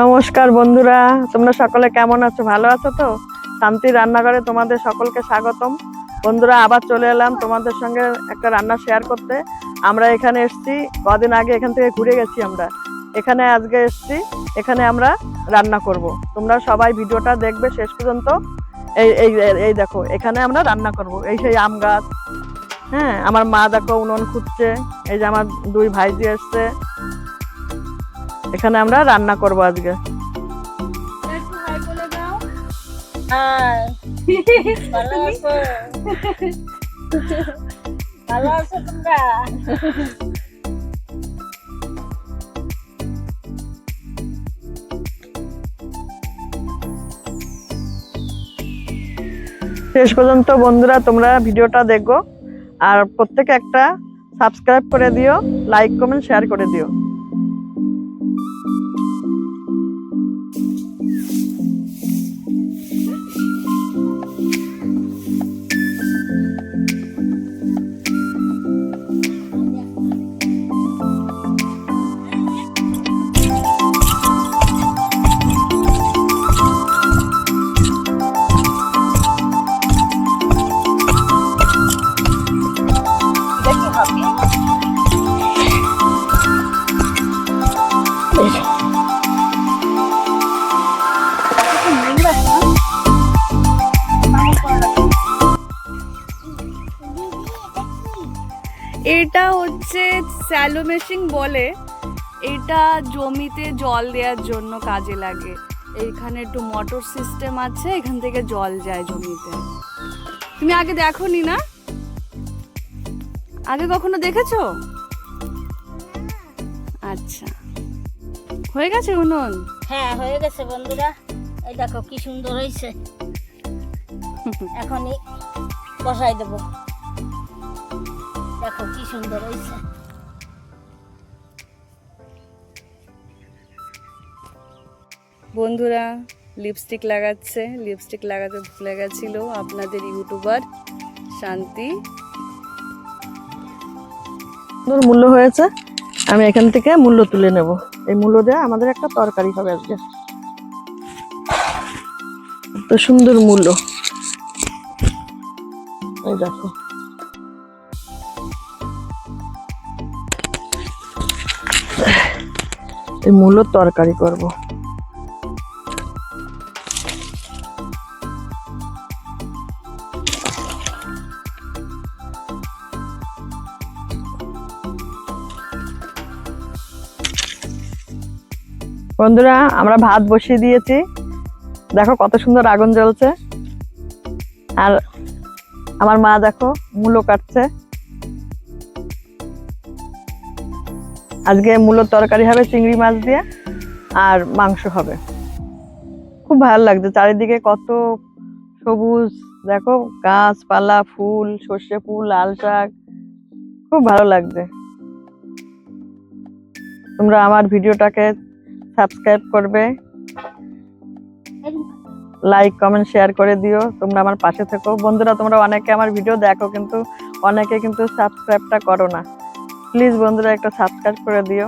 নমস্কার বন্ধুরা, তোমরা সকলে কেমন আছো? ভালো আছো তো? শান্তি রান্নাঘরে তোমাদের সকলকে স্বাগতম। বন্ধুরা, আবার চলে এলাম তোমাদের সঙ্গে একটা রান্না শেয়ার করতে। আমরা এখানে এসেছি, কদিন আগে এখান থেকে ঘুরে গেছি আমরা। এখানে আজকে এসেছি, এখানে আমরা রান্না করব। তোমরা সবাই ভিডিওটা দেখবে শেষ পর্যন্ত। এই এই এই দেখো, এখানে আমরা রান্না করব। এই সেই আম গাছ হ্যাঁ আমার মা দেখো উনুন খুঁজছে, এই যে আমার দুই ভাইজি এসছে। এখানে আমরা রান্না করব আজকে। ভালো আছো? তোমরা? শেষ পর্যন্ত বন্ধুরা তোমরা ভিডিওটা দেখো। আর প্রত্যেকে একটা সাবস্ক্রাইব করে দিও লাইক কমেন্ট শেয়ার করে দিও। স্যালো মেশিন বলে, এটা জমিতে জল দেওয়ার জন্য কাজে লাগে। এইখানে একটু মোটর সিস্টেম আছে, এখান থেকে জল যায় জমিতে। তুমি আগে দেখোনি না? আগে কখনো দেখেছ? আচ্ছা। হয়ে গেছে উনুন? হ্যাঁ হয়ে গেছে বন্ধুরা। এই দেখো কি সুন্দর হয়েছে। এখনই বসাই দেব। দেখো কি সুন্দর হয়েছে। বন্ধুরা লিপস্টিক লাগাচ্ছে। লিপস্টিক লাগাতে ভুলে গেছিল আপনাদের ইউটিউবার শান্তি। সুন্দর মূল্য হয়েছে। আমি এখান থেকে মূল্য তুলে নেব। এই মূল্য দিয়ে আমাদের একটা তরকারি হবে আজকে। তো সুন্দর মূল্য। এই দেখো। এই মূল্য তরকারি করব। বন্ধুরা, আমরা ভাত বসিয়ে দিয়েছি। দেখো কত সুন্দর আগুন জ্বলছে। আর আমার মা দেখো মূলো কাটছে। আজকে মূলো তরকারি হবে চিংড়ি মাছ দিয়ে, আর মাংস হবে। খুব ভালো লাগছে চারিদিকে কত সবুজ। দেখো গাছপালা, ফুল, সর্ষে ফুল, লাল শাক। খুব ভালো লাগছে। তোমরা আমার ভিডিওটাকে সাবস্ক্রাইব করবে। লাইক কমেন্ট শেয়ার করে দিও। তোমরা আমার পাশে থেকো। বন্ধুরা, তোমরা অনেকে আমার ভিডিও দেখো, কিন্তু অনেকে কিন্তু সাবস্ক্রাইবটা করো না। প্লিজ বন্ধুরা, একটা সাবস্ক্রাইব করে দিও।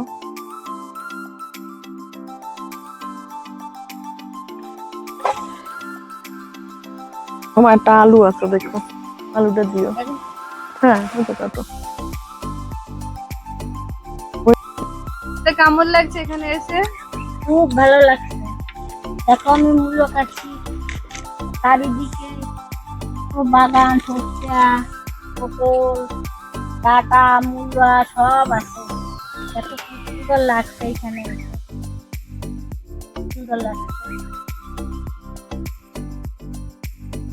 আমার একটা আলু আছে, দেখো। আলুটা দিও। হ্যাঁ কাটো কেমন লাগছে এখানে এসে? খুব ভালো লাগছে। দেখো আমি মূল্য কাটছি চারিদিকে ও বাগান সরষা পটল ডাটা মূলা সব আছে। দেখো কি সুন্দর লাগছে এখানে। সুন্দর লাগছে।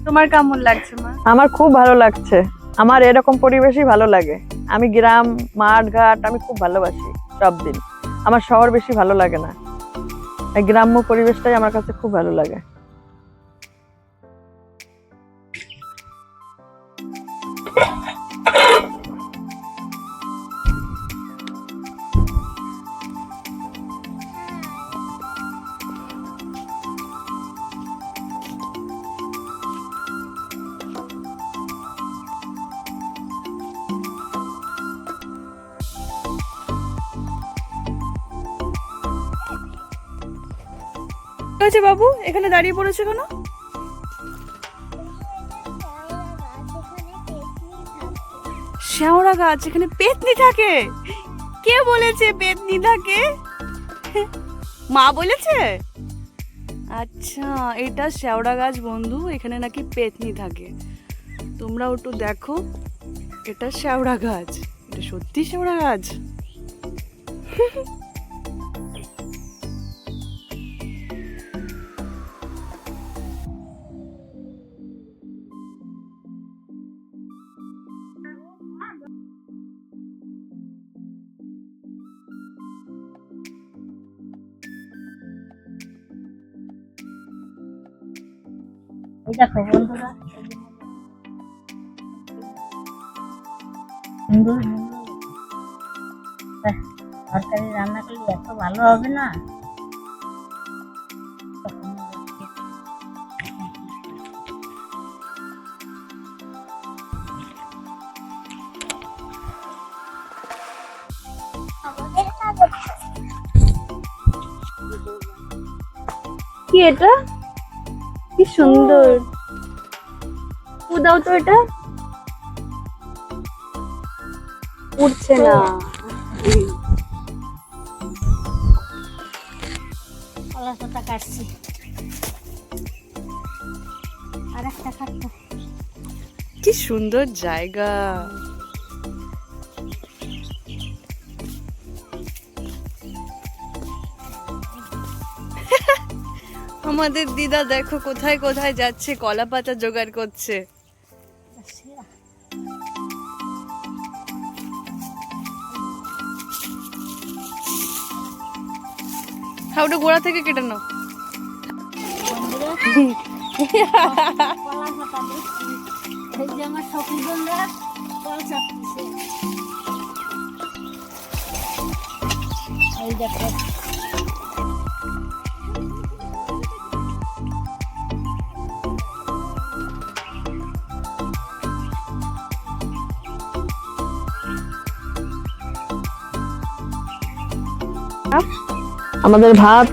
তোমার কেমন লাগছে মা? আমার খুব ভালো লাগছে। আমার এরকম পরিবেশই ভালো লাগে। আমি গ্রাম মাঠ ঘাট আমি খুব ভালোবাসি সব দিন আমার শহর বেশি ভালো লাগে না। গ্রাম্য পরিবেশটাই আমার কাছে খুব ভালো লাগে। বাবু, এখানে দাঁড়িয়ে পড়েছে কেন? শ্যাওড়া গাছ, এখানে পেতনি থাকে। কে বলেছে পেতনি থাকে? মা বলেছে? আচ্ছা এটা শ্যাওড়া গাছ বন্ধু, এখানে নাকি পেতনি থাকে। তোমরা একটু দেখো, এটা শ্যাওড়া গাছ। এটা সত্যি শ্যাওড়া গাছ? দেখো বন্ধুরা। তরকারি রান্না করলে এত ভালো হবে না? কি এটা? কি সুন্দর। উদাও তো এটা। উঠছে না। কলা পাতা কাটছি। আর একটা কাটতে কি সুন্দর জায়গা। আমাদের দিদা দেখো কোথায় কোথায় যাচ্ছে, কলা পাতা জোগাড় করছে। ওটা গোড়া থেকে কেটে নাও। কলা আমার সখীজনরা কল চাপতেছে এই দেখো। আমাদের ভাত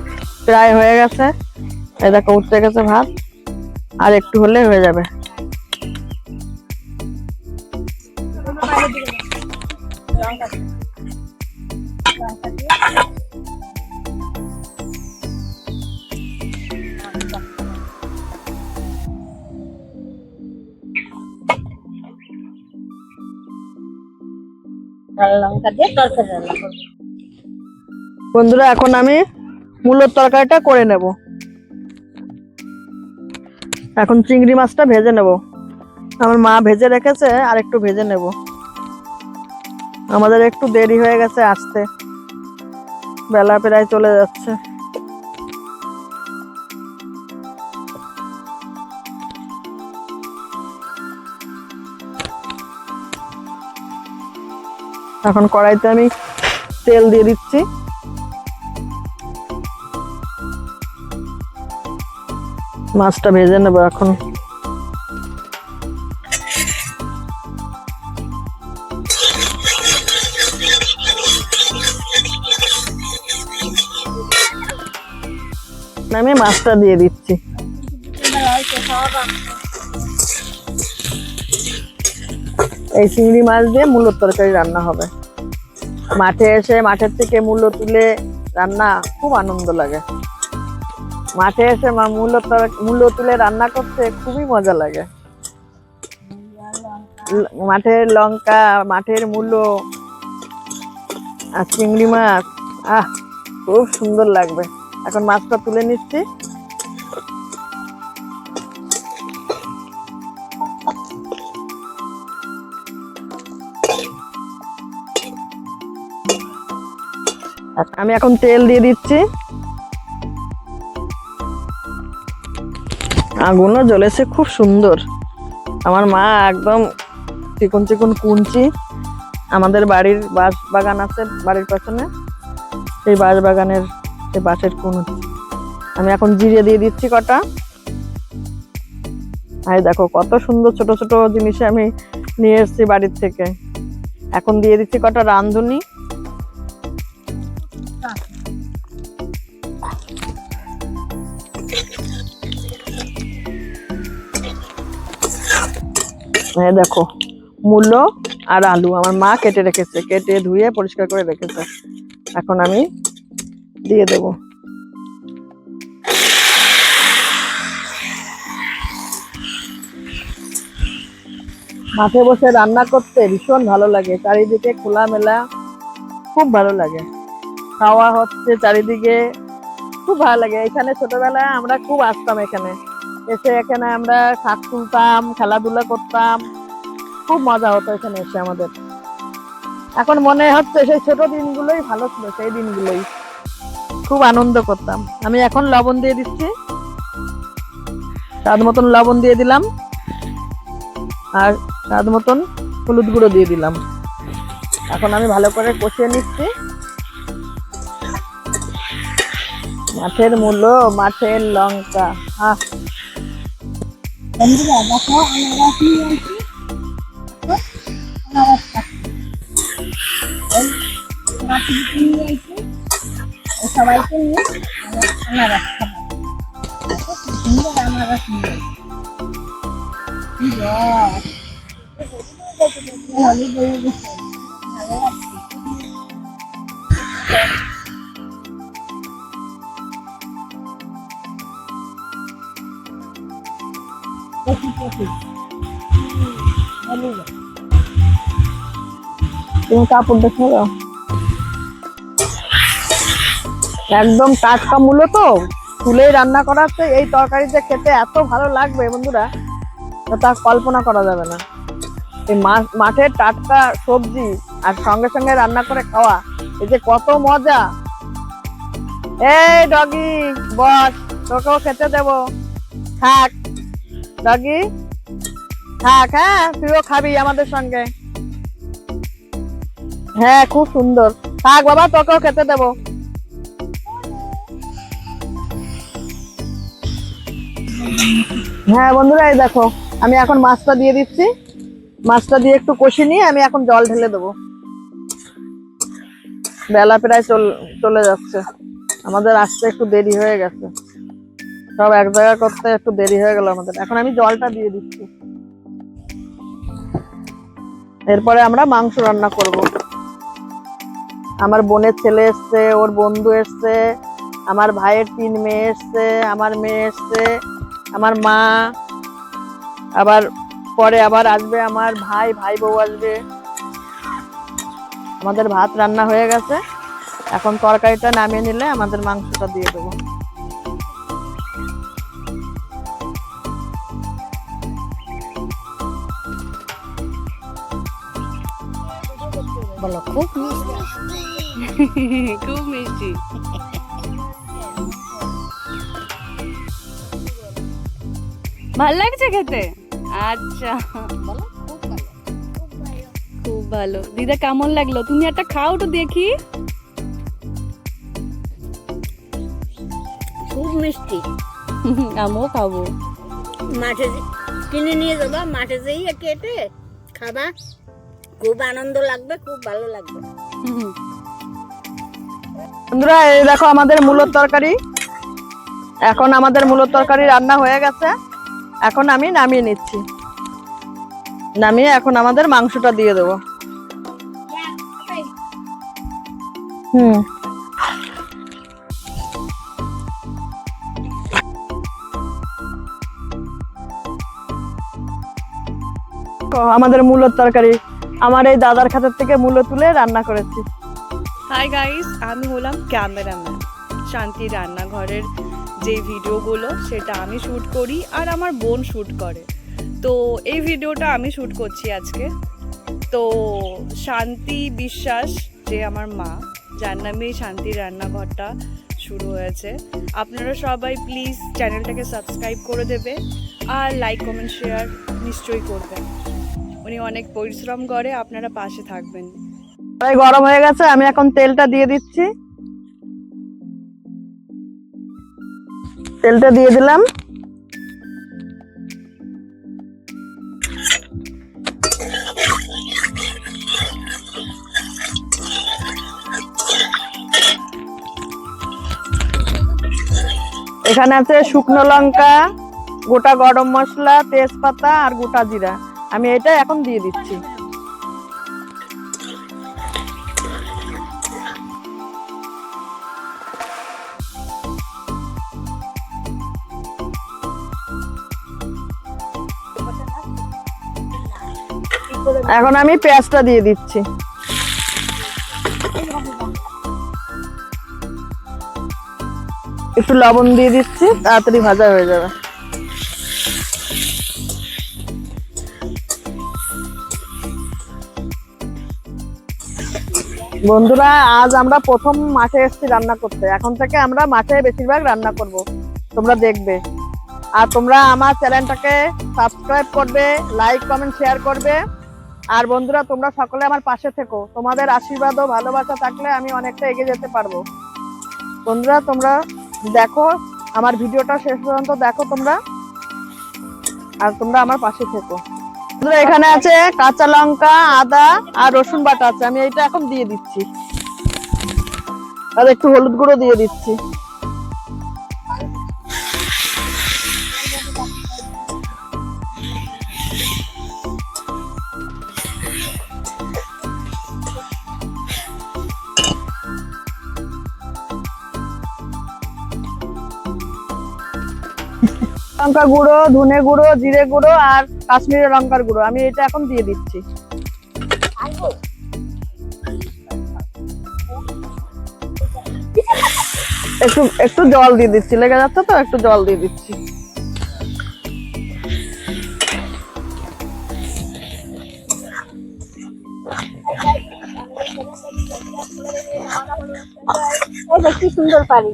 প্রায় হয়ে গেছে। দেখো উঠতে গেছে ভাত। আর একটু হলে হয়ে যাবে। লঙ্কা দিয়ে তরকারি রান্না করব। বন্ধুরা, এখন আমি মূলোর তরকারিটা করে নেব। এখন চিংড়ি মাছটা ভেজে নেব। আমার মা ভেজে রেখেছে, আর একটু ভেজে নেব। আমাদের একটু দেরি হয়ে গেছে আসতে। বেলা প্রায় চলে যাচ্ছে। এখন কড়াইতে আমি তেল দিয়ে দিচ্ছি। মাছটা ভেজে নেব এখন। আমি মাছটা দিয়ে দিচ্ছি। এই চিংড়ি মাছ দিয়ে মূলোর তরকারি রান্না হবে। মাঠে এসে মাঠের থেকে মূল্য তুলে রান্না খুব আনন্দ লাগে। মাঠে এসে মা মূল্য মূল্য তুলে রান্না করতে খুবই মজা লাগে। মাঠের লঙ্কা, মাঠের মূল্য, আর চিংড়ি মাছ, আহ, খুব সুন্দর লাগবে। এখন মাছটা তুলে নিচ্ছি। আমি এখন তেল দিয়ে দিচ্ছি। আগুনও জ্বলেছে, খুব সুন্দর। আমার মা একদম চিকন চিকন কুঞ্চি আমাদের বাড়ির বাঁশ বাগান আছে বাড়ির পেছনে। সেই বাঁশ বাগানের সেই বাঁশের কুন আমি এখন জিরে দিয়ে দিচ্ছি কটা। আর দেখো, কত সুন্দর ছোট ছোট জিনিস আমি নিয়ে এসেছি বাড়ির থেকে। এখন দিয়ে দিচ্ছি কটা রাঁধুনি। এই দেখো, মূলো আর আলু। আমার মা কেটে রেখেছে, কেটে ধুয়ে পরিষ্কার করে রেখেছে। এখন আমি দিয়ে দেব। মাঠে বসে রান্না করতে ভীষণ ভালো লাগে। চারিদিকে খোলামেলা, খুব ভালো লাগে। খাওয়া হচ্ছে চারিদিকে, খুব ভালো লাগে। এখানে ছোটবেলায় আমরা খুব আসতাম এখানে। এসে এখানে আমরা শাক তুলতাম, খেলাধুলা করতাম। খুব মজা হতো এখানে এসে আমাদের। এখন মনে হচ্ছে সেই ছোট দিনগুলোই ভালো ছিল, সেই দিনগুলোই। খুব আনন্দ করতাম। আমি এখন লবণ দিয়ে দিচ্ছি। স্বাদ মতন লবণ দিয়ে দিলাম। আর স্বাদ মতন হলুদ গুঁড়ো দিয়ে দিলাম। এখন আমি ভালো করে কষিয়ে নিচ্ছি। মাঠের মূল্য মাঠের লঙ্কা। আহ! বন্ধুরা দেখো আনারস নিয়ে আসি আনারস খাচ্ছি এই মাটি নিয়ে আসি এই সবাইকে নিয়ে আমরা আনারস খাব দেখো কি সুন্দর আনারস নিয়ে আসি কি রস হলি গরু গেছে ভালো লাগছে তুমি কাপড় দেখে একদম টাটকা মূলো তো, তুলেই রান্না করাতে এই তরকারিতে খেতে এত ভালো লাগবে বন্ধুরা তা কল্পনা করা যাবে না। এই মাঠের টাটকা সবজি আর সঙ্গে সঙ্গে রান্না করে খাওয়া, এই যে কত মজা। এই ডগি, বস, তোকেও খেতে দেব। থাক, ডগি। থাক হ্যাঁ তুইও খাবি আমাদের সঙ্গে। হ্যাঁ খুব সুন্দর। থাক বাবা, তোকেও খেতে দেবো। হ্যাঁ বন্ধুরা, এই দেখো, আমি এখন মাছটা দিয়ে দিচ্ছি। মাছটা দিয়ে একটু কষি নিয়ে আমি এখন জল ঢেলে দেবো। বেলা প্রায় চল- যাচ্ছে। আমাদের আসতে একটু দেরি হয়ে গেছে। সব এক জায়গা করতে একটু দেরি হয়ে গেল আমাদের। এখন আমি জলটা দিয়ে দিচ্ছি। এরপরে আমরা মাংস রান্না করব। আমার বোনের ছেলে এসছে, ওর বন্ধু এসছে, আমার ভাইয়ের তিন মেয়ে এসছে, আমার মেয়ে এসছে, আমার মা, আবার পরে আবার আসবে আমার ভাই ভাই বউ আসবে। আমাদের ভাত রান্না হয়ে গেছে। এখন তরকারিটা নামিয়ে নিলে আমাদের মাংসটা দিয়ে দেবো। বলো খুব মিষ্টি। খুব মিষ্টি। ভালো লাগছে খেতে? আচ্ছা। খুব ভালো। দিদা কেমন লাগল? তুমি একটা খাও তো দেখি। খুব মিষ্টি। আমিও খাব। মাঠে কিনে নিয়ে যাবা মাঠে যেই কেটে খাবা। খুব আনন্দ লাগবে, খুব ভালো লাগবে। বন্ধুরা, এই দেখো আমাদের মূলর তরকারি। এখন আমাদের মূলর তরকারি রান্না হয়ে গেছে। এখন আমি নামিয়ে নিচ্ছি। নামিয়ে এখন আমাদের মাংসটা দিয়ে দেবো। হুম। আমাদের মূলর তরকারি আমার এই দাদার খাতার থেকে মূলো তুলে রান্না করেছি। হাই গাইস আমি হলাম ক্যামেরাম্যান শান্তি রান্নাঘরের যে ভিডিওগুলো, সেটা আমি শ্যুট করি আর আমার বোন শ্যুট করে। তো এই ভিডিওটা আমি শ্যুট করছি আজকে। তো শান্তি বিশ্বাস, যে আমার মা, যার নামেই শান্তি রান্নাঘরটা শুরু হয়েছে। আপনারা সবাই প্লিজ চ্যানেলটাকে সাবস্ক্রাইব করে দেবে আর লাইক কমেন্ট শেয়ার নিশ্চয়ই করবেন। উনি অনেক পরিশ্রম করে, আপনারা পাশে থাকবেন। কড়াই গরম হয়ে গেছে, আমি এখন তেলটা দিয়ে দিচ্ছি। তেলটা দিয়ে দিলাম। এখানে আছে শুকনো লঙ্কা, গোটা গরম মশলা, তেজপাতা আর গোটা জিরা। আমি এটা এখন দিয়ে দিচ্ছি। এখন আমি পেঁয়াজটা দিয়ে দিচ্ছি। একটু লবণ দিয়ে দিচ্ছি, তাড়াতাড়ি ভাজা হয়ে যাবে। বন্ধুরা, আজ আমরা প্রথম মাঠে এসেছি রান্না করতে। এখন থেকে আমরা মাঠে বেশিরভাগ রান্না করব। তোমরা দেখবে। আর তোমরা আমার চ্যানেলটাকে সাবস্ক্রাইব করবে, লাইক, কমেন্ট, শেয়ার করবে। আর বন্ধুরা, তোমরা সকলে আমার পাশে থেকো। তোমাদের আশীর্বাদ ও ভালোবাসা থাকলে আমি অনেকটা এগিয়ে যেতে পারব। বন্ধুরা, তোমরা দেখো, আমার ভিডিওটা শেষ পর্যন্ত দেখো তোমরা। আর তোমরা আমার পাশে থেকো। এখানে আছে কাঁচা লঙ্কা, আদা আর রসুন বাটা আছে। আমি এইটা এখন দিয়ে দিচ্ছি। আর একটু হলুদ গুঁড়ো দিয়ে দিচ্ছি। লঙ্কা গুঁড়ো, ধনে গুঁড়ো, জিরে গুঁড়ো আর কাশ্মীরি লঙ্কার গুঁড়ো। আমি এটা এখন দিয়ে দিচ্ছি। একটু একটু জল দিয়ে দিচ্ছি। লেগে যাচ্ছে তো? একটু জল দিয়ে দিচ্ছি। কি সুন্দর পারি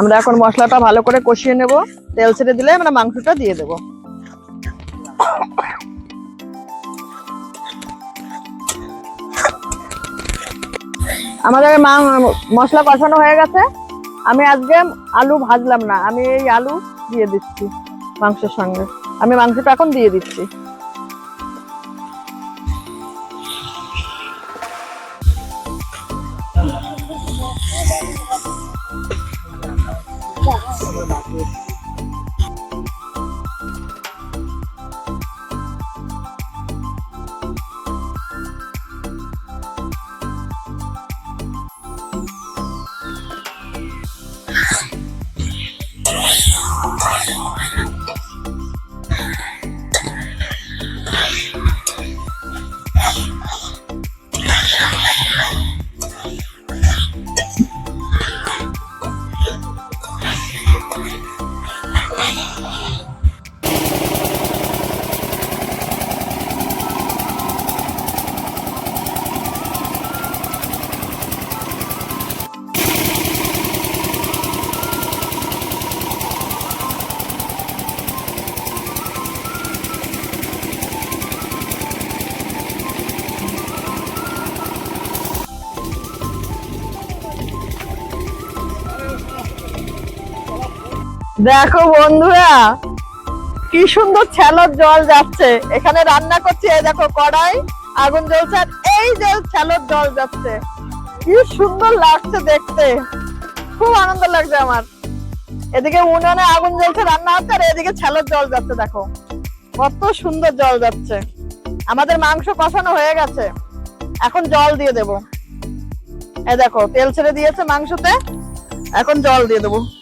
আমরা এখন মশলাটা ভালো করে কষিয়ে নেব। তেল ছেড়ে দিলে আমরা মাংসটা দিয়ে দেবো। আমাদের মশলা কষানো হয়ে গেছে। আমি আজকে আলু ভাজলাম না, আমি এই আলু দিয়ে দিচ্ছি মাংসের সঙ্গে। আমি মাংসটা এখন দিয়ে দিচ্ছি। I'm not good. দেখো বন্ধুরা, কি সুন্দর ছ্যালোর জল যাচ্ছে। এখানে রান্না করছি দেখো কড়াই, আগুন জ্বলছে, আর এই যে ছ্যালোর জল যাচ্ছে। কি সুন্দর লাগছে দেখতে। খুব আনন্দ লাগছে আমার। এদিকে উনুনে আগুন জ্বলছে, রান্না হচ্ছে, আর এদিকে ছ্যালোর জল যাচ্ছে, দেখো। কত সুন্দর জল যাচ্ছে। আমাদের মাংস কষানো হয়ে গেছে। এখন জল দিয়ে দেবো। এ দেখো, তেল ছেড়ে দিয়েছে মাংসতে। এখন জল দিয়ে দেবো।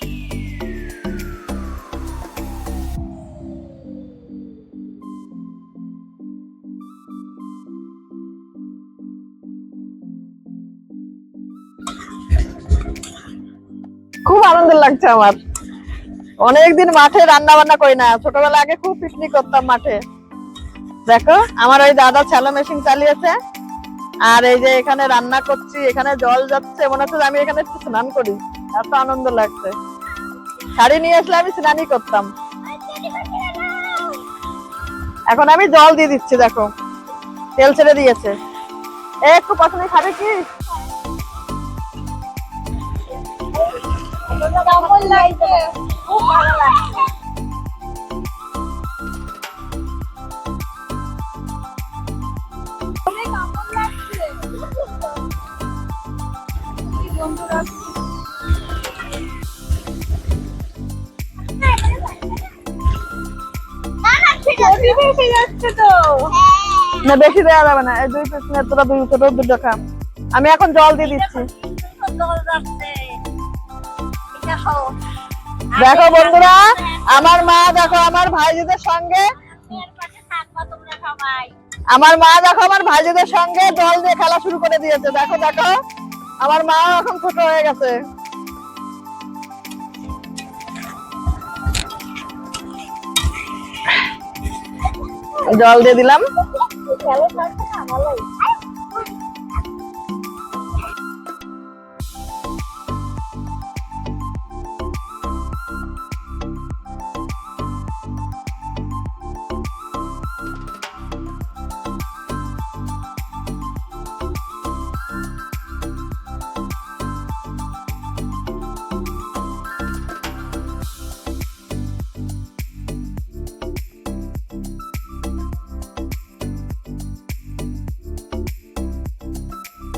আনন্দ লাগছে আমার। অনেকদিন মাঠে রান্না বান্না করি না। ছোটবেলা আগে খুব পিকনিক করতাম মাঠে। দেখো, আমার ওই দাদা শ্যালো মেশিন চালিয়েছে। আর এই যে এখানে রান্না করছি, এখানে জল যাচ্ছে, মনে হচ্ছে আমি এখানে স্নান করি। এত আনন্দ লাগছে। শাড়ি নিয়ে আসলে আমি স্নানই করতাম। এখন আমি জল দিয়ে দিচ্ছি, দেখো। তেল ছেড়ে দিয়েছে। একটু পছন্দ খাবে কি? না, বেশি দেওয়া যাবে না। এই দুই পিস তোরা দুই ছোট দুটো খাম আমি এখন জল দিয়ে দিচ্ছি। দেখো। বন্ধুরা আমার মা দেখো আমার ভাইজিদের সঙ্গে। আমার মা দেখো আমার ভাইজিদের সঙ্গে জল দিয়ে খেলা শুরু করে দিয়েছে। দেখো দেখো। আমার মা এখন ছোট হয়ে গেছে। জল দিয়ে দিলাম।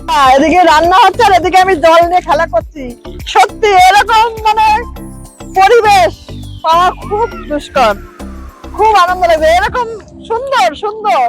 এদিকে রান্না হচ্ছে আর এদিকে আমি জল নিয়ে খেলা করছি। সত্যি এরকম মানে পরিবেশ পাওয়া খুব দুষ্কর। খুব আনন্দ লাগে এরকম সুন্দর সুন্দর।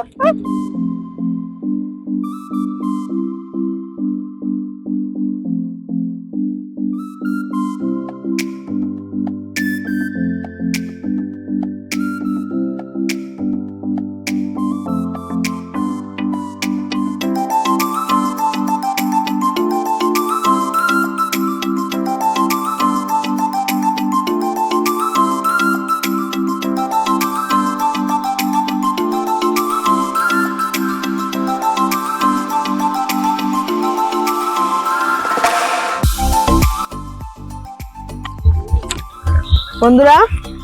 বন্ধুরা,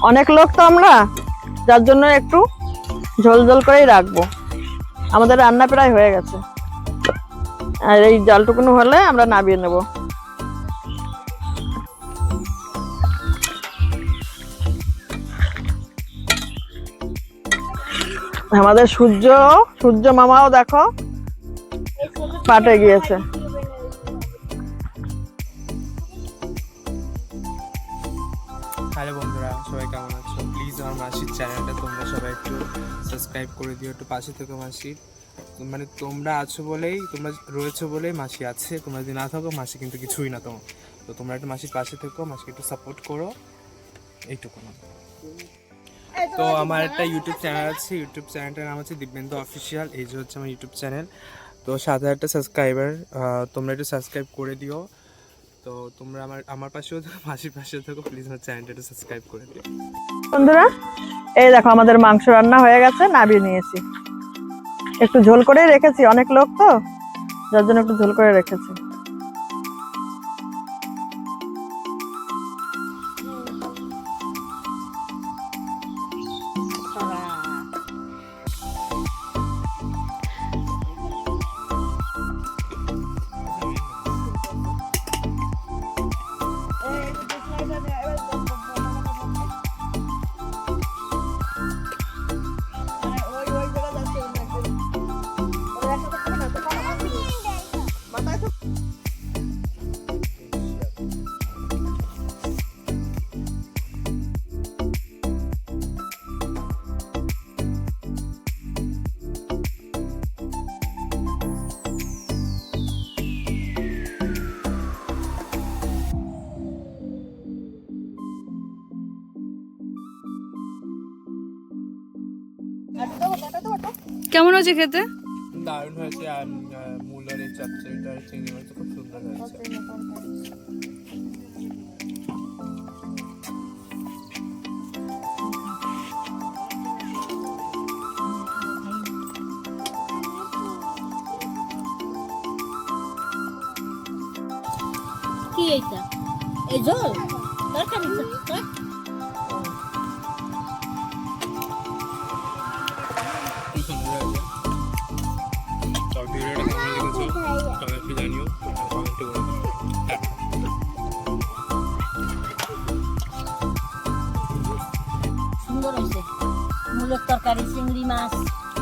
অনেক লোক তো আমরা, যার জন্য একটু ঝোল ঝোল করেই রাখব। আমাদের রান্না প্রায় হয়ে গেছে। আর এই জলটুকুনো হলে আমরা নামিয়ে নেব। আমাদের সূর্য সূর্য মামাও দেখো, পাটে গিয়েছে। করে দিও একটু পাশে থেকো মাসির মানে তোমরা আছো বলেই, তোমরা রয়েছো বলেই মাসি আছে, তোমরা যদি না থাকো মাসি কিন্তু কিছুই না তোমার। তো তোমরা একটু মাসির পাশে থেকো, মাসিকে একটু সাপোর্ট করো। এইটুকু না তো আমার একটা ইউটিউব চ্যানেল আছে ইউটিউব চ্যানেলটার নাম হচ্ছে দিব্যেন্দু অফিসিয়াল এই যে হচ্ছে আমার ইউটিউব চ্যানেল তো সাত হাজারটা সাবস্ক্রাইবার তোমরা একটু সাবস্ক্রাইব করে দিও। তো তোমরা আমার আমার পাশেও থাকো, মাসির পাশেও থাকো প্লিজ আমার চ্যানেলটা সাবস্ক্রাইব করে দিও। বন্ধুরা, এই দেখো আমাদের মাংস রান্না হয়ে গেছে, নামিয়ে নিয়েছি। একটু ঝোল করেই রেখেছি, অনেক লোক তো, যার জন্য একটু ঝোল করে রেখেছি। কেমন হচ্ছে খেতে? দারুণ হয়েছে আর মূলার এই চচ্চড়িটা আর চিংড়ি মাছ খুব সুন্দর হয়েছে। কি এইটা এই জল? তরকারি তরকারি চিংড়ি মাছ।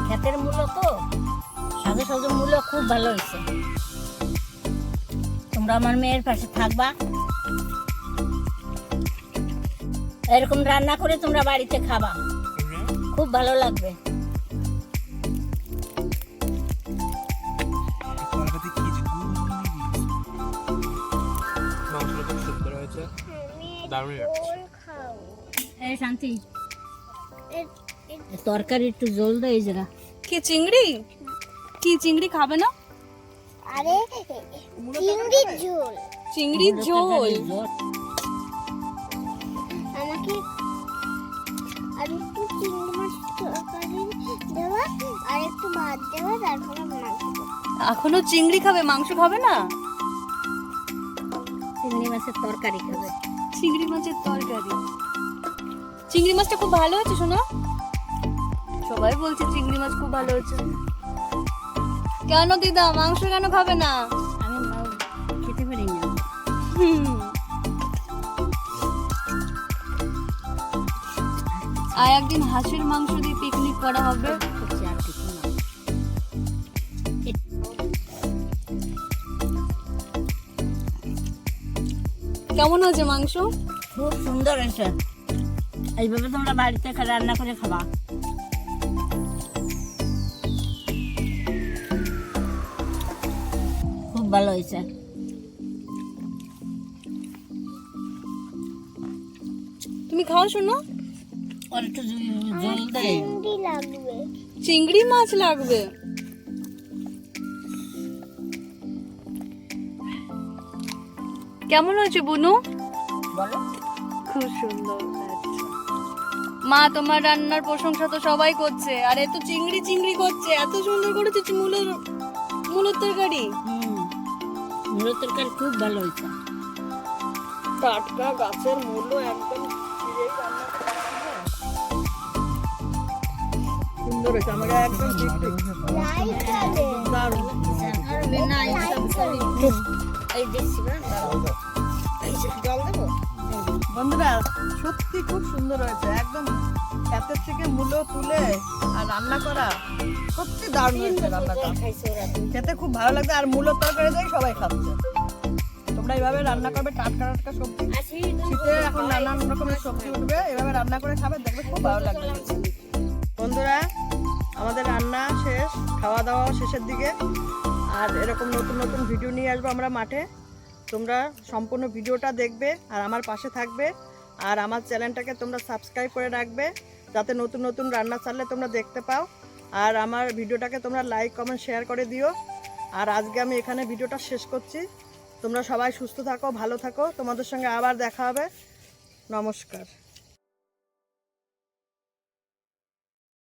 খেতের মূল্য তো সাজে সাজে মূল্য খুব ভালো হয়েছে। তোমরা আমার মেয়ের পাশে থাকবা। এরকম রান্না করে তোমরা বাড়িতে খাবা। খুব ভালো লাগবে। তরকারি একটু জল দেয় যারা কি চিংড়ি? কি চিংড়ি খাবে না? আরে চিংড়ির ঝোল। চিংড়ির ঝোল। আমাকে আর একটু চিংড়ি মাছ তরকারি দেওয়া আর একটু ভাত দেওয়া তারপরে মাংস এখনও চিংড়ি খাবে মাংস খাবে না? চিংড়ি মাছের তরকারি খাবে। চিংড়ি মাছের তরকারি। চিংড়ি মাছটা খুব ভালো হয়েছে শোনো সবাই বলছে চিংড়ি মাছ খুব ভালো হয়েছে কেন দিদা মাংস কেন খাবে না? আমি খেতে পারি না। আর একদিন হাঁসের মাংস দিয়ে পিকনিক করা হবে। কেমন হয়েছে মাংস? খুব সুন্দর হয়েছে। এইভাবে তোমরা বাড়িতে রান্না করে খাবা। ভালো হয়েছে। তুমি খাও শোনো। একটু জল দেয় চিংড়ি মাছ লাগবে। কেমন হয়েছে বুনু? বলো খুব সুন্দর আচ্ছা। মা তোমার রান্নার প্রশংসা তো সবাই করছে। আর এত চিংড়ি চিংড়ি করছে এত সুন্দর করেছে মূলের মূলের তরকারি। হুম তরকারি খুব ভালো হয়েছে। টাটকা গাছের মূল্য একদম। সুন্দর হয়েছে আমাকে একদম বন্ধুরা সত্যি খুব সুন্দর হয়েছে একদম ক্ষেতের থেকে মূলো তুলে আর রান্না করা সত্যি দারুণ হয়েছে রান্নাটা। খেতে খুব ভালো লাগছে আর মূলোর তরকারি দিয়ে সবাই খাচ্ছে। তোমরা এইভাবে রান্না করবে, টাটকা টাটকা সবজি। শীতে এখন নানান রকমের সবজি উঠবে, এভাবে রান্না করে খাবে, দেখবে খুব ভালো লাগবে। বন্ধুরা, আমাদের রান্না শেষ খাওয়া দাওয়া শেষের দিকে। আর এরকম নতুন নতুন ভিডিও নিয়ে আসব আমরা মাঠে। তোমরা সম্পূর্ণ ভিডিওটা দেখবে আর আমার পাশে থাকবে। আর আমার চ্যানেলটাকে তোমরা সাবস্ক্রাইব করে রাখবে। যাতে নতুন নতুন রান্না চাললে তোমরা দেখতে পাও। আর আমার ভিডিওটাকে তোমরা লাইক কমেন্ট শেয়ার করে দিও। আর আজকে আমি এখানে ভিডিওটা শেষ করছি। তোমরা সবাই সুস্থ থাকো, ভালো থাকো। তোমাদের সঙ্গে আবার দেখা হবে। নমস্কার।